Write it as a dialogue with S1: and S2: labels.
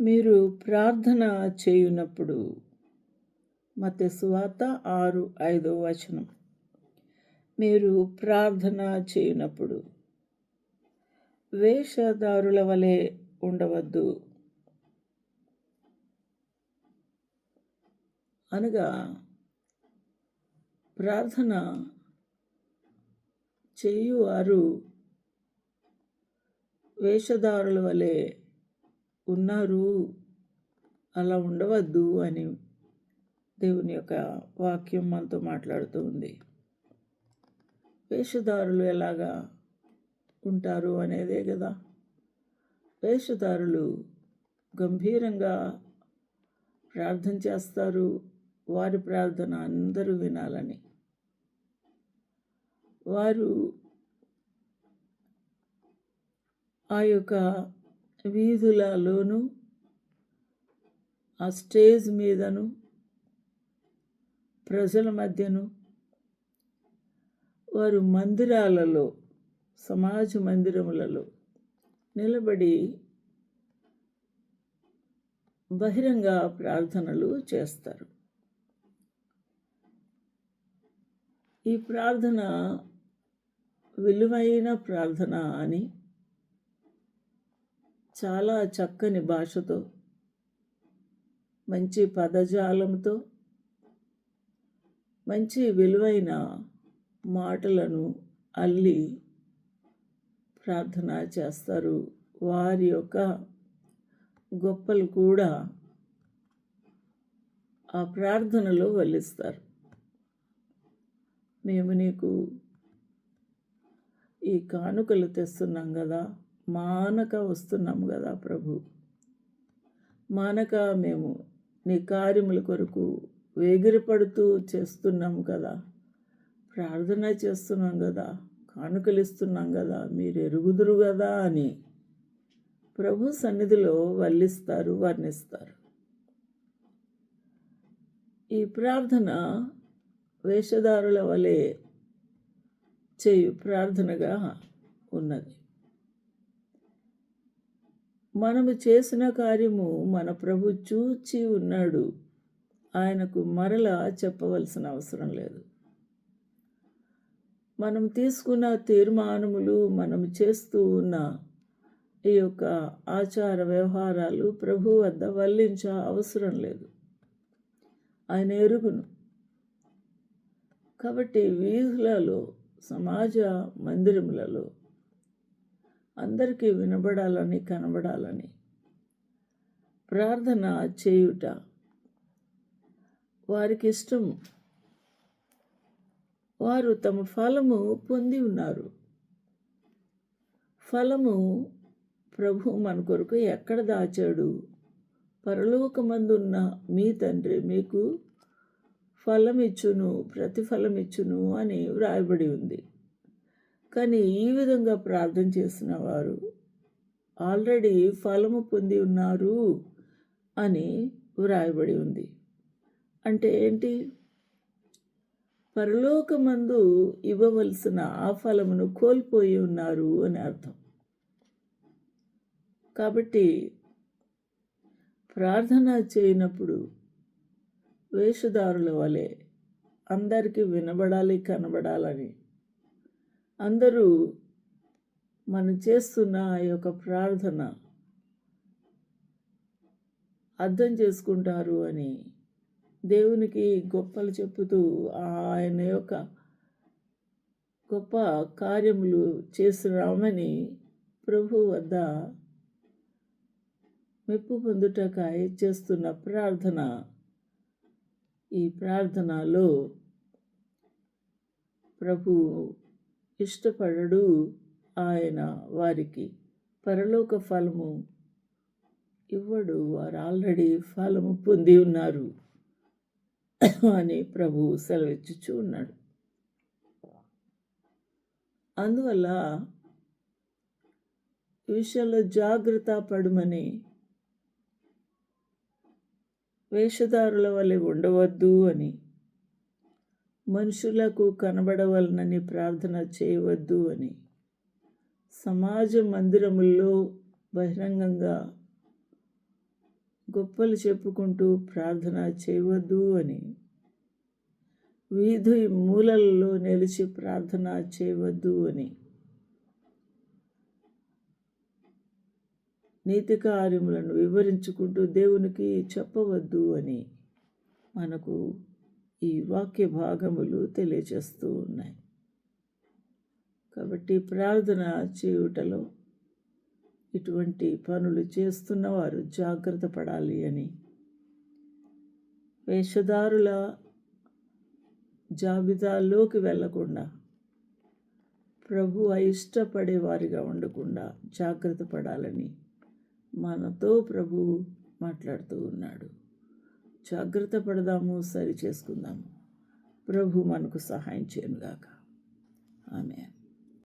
S1: మీరు ప్రార్థన చేయునప్పుడు మత సువార్త ఆరు ఐదో వచనం. మీరు ప్రార్థన చేయునప్పుడు వేషధారుల వలె ఉండవద్దు. అనగా ప్రార్థన చేయువారు వేషధారుల వలె ఉన్నారు. అలా ఉండవద్దు అని దేవుని యొక్క వాక్యం మనతో మాట్లాడుతూ ఉంది. వేషధారులు ఎలాగా ఉంటారు అనేదే కదా. వేషధారులు గంభీరంగా ప్రార్థన చేస్తారు. వారి ప్రార్థన అందరూ వినాలని. వారు ఆ యొక్క వీధులలోను ఆ స్టేజ్ మీదను ప్రజల మధ్యను వారు మందిరాలలో సమాజ మందిరములలో నిలబడి బహిరంగ ప్రార్థనలు చేస్తారు. ఈ ప్రార్థన విలువైన ప్రార్థన అని చాలా చక్కని భాషతో మంచి పదజాలంతో మంచి విలువైన మాటలను అల్లి ప్రార్థన చేస్తారు. వారి యొక్క గొప్పలు కూడా ఆ ప్రార్థనలో వల్లిస్తారు. మేము నీకు ఈ కానుకలు తెస్తున్నాం కదా. మానక వస్తున్నాం కదా ప్రభు. మానక మేము నీ కార్యముల కొరకు వేగిరపడుతూ చేస్తున్నాం కదా. ప్రార్థన చేస్తున్నాం కదా. కానుకలు ఇస్తున్నాం కదా. మీరు ఎరుగుదురు కదా అని ప్రభు సన్నిధిలో వల్లిస్తారు వర్ణిస్తారు. ఈ ప్రార్థన వేషధారుల వలె చేయు ప్రార్థనగా ఉన్నది. మనము చేసిన కార్యము మన ప్రభు చూచి ఉన్నాడు. ఆయనకు మరలా చెప్పవలసిన అవసరం లేదు. మనం తీసుకున్న తీర్మానములు మనం చేస్తూ ఉన్న ఈ యొక్క ఆచార వ్యవహారాలు ప్రభు వద్ద వల్లించ అవసరం లేదు. ఆయన ఎరుగును. కాబట్టి వీధులలో సమాజ మందిరములలో అందరికీ వినబడాలని కనబడాలని. ప్రార్థన చేయుట వారికి ఇష్టం వారు తమ ఫలము పొంది ఉన్నారు. ఫలము ప్రభు మన కొరకు ఎక్కడ దాచాడు? పరలోకమందున్న మీ తండ్రి మీకు ఫలమిచ్చును ప్రతిఫలమిచ్చును అని వ్రాయబడి ఉంది. కానీ ఈ విధంగా ప్రార్థన చేసిన వారు ఆల్రెడీ ఫలము పొంది ఉన్నారు అని వ్రాయబడి ఉంది. అంటే ఏంటి? పరలోకమందు ఇవ్వవలసిన ఆ ఫలమును కోల్పోయి ఉన్నారు అని అర్థం. కాబట్టి ప్రార్థన చేయనప్పుడు వేషధారుల వలె అందరికీ వినబడాలి కనబడాలని అందరూ మనం చేస్తున్న ఆ యొక్క ప్రార్థన అర్థం చేసుకుంటారు అని దేవునికి గొప్పలు చెప్పుతూ ఆయన యొక్క గొప్ప కార్యములు చేస్తున్నామని ప్రభు వద్ద మెప్పు పొందుటకాయ చేస్తున్న ప్రార్థన. ఈ ప్రార్థనలో ప్రభు ఇష్టపడడు ఆయన వారికి. పరలోక ఫలము ఇవ్వడు. వారు ఆల్రెడీ ఫలము పొంది ఉన్నారు అని ప్రభువు సెలవిచ్చుచూ ఉన్నాడు. అందువల్ల విషయంలో జాగ్రత్త పడమని వేషధారుల వలె ఉండవద్దు అని మనుషులకు కనబడవలనని ప్రార్థన చేయవద్దు అని. సమాజ మందిరముల్లో బహిరంగంగా గొప్పలు చెప్పుకుంటూ ప్రార్థన చేయవద్దు అని. వీధి మూలల్లో నిలిచి ప్రార్థన చేయవద్దు అని. నీతి కార్యములను వివరించుకుంటూ దేవునికి చెప్పవద్దు అని మనకు ఈ వాక్య భాగములు తెలియజేస్తూ ఉన్నాయి. కాబట్టి ప్రార్థన చేయుటలో ఇటువంటి పనులు చేస్తున్నవారు జాగ్రత్త పడాలి అని వేషధారుల జాబితాలోకి వెళ్ళకుండా ప్రభు ఇష్టపడే వారిగా ఉండకుండా జాగ్రత్త పడాలని మనతో ప్రభు మాట్లాడుతూ ఉన్నాడు. జాగ్రత్త పడదాము సరి చేసుకుందాము. ప్రభు మనకు సహాయం చేయనుగాక. ఆమె